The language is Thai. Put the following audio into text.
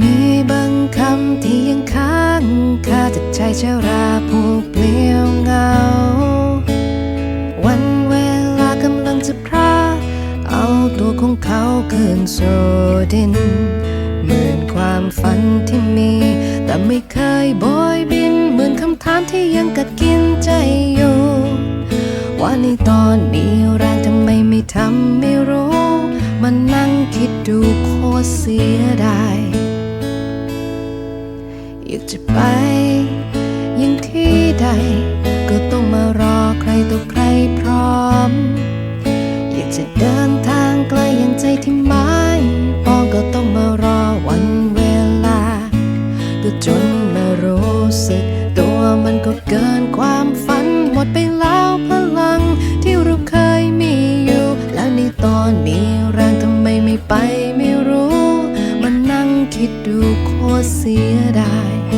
มีบางคำที่ยังค้างคาจิตใจเชาราผูกเปลี่ยวเงา วันเวลากำลังจะพราเอาตัวของเขาคืนสู่ดินเหมือนความฝันที่มี แต่ไม่เคยโบยบิน เหมือนคำถามที่ยังกัดกินใจอยู่ ว่าในตอนมีแรงทำไมไม่ทำไม่รู้ มันนั่งคิดดูโคตรเสียดาย อยากจะไป ยังที่ใด ก็ต้องมารอใครต่อใครพร้อม อยากจะเดินทางไกลอย่างใจที่หมายปองก็ต้องมารอวันเวลา ก็จนมารู้สึก ตัวมันก็เกินความฝันหมดไปแล้ว คิดดูโคตรเสียดาย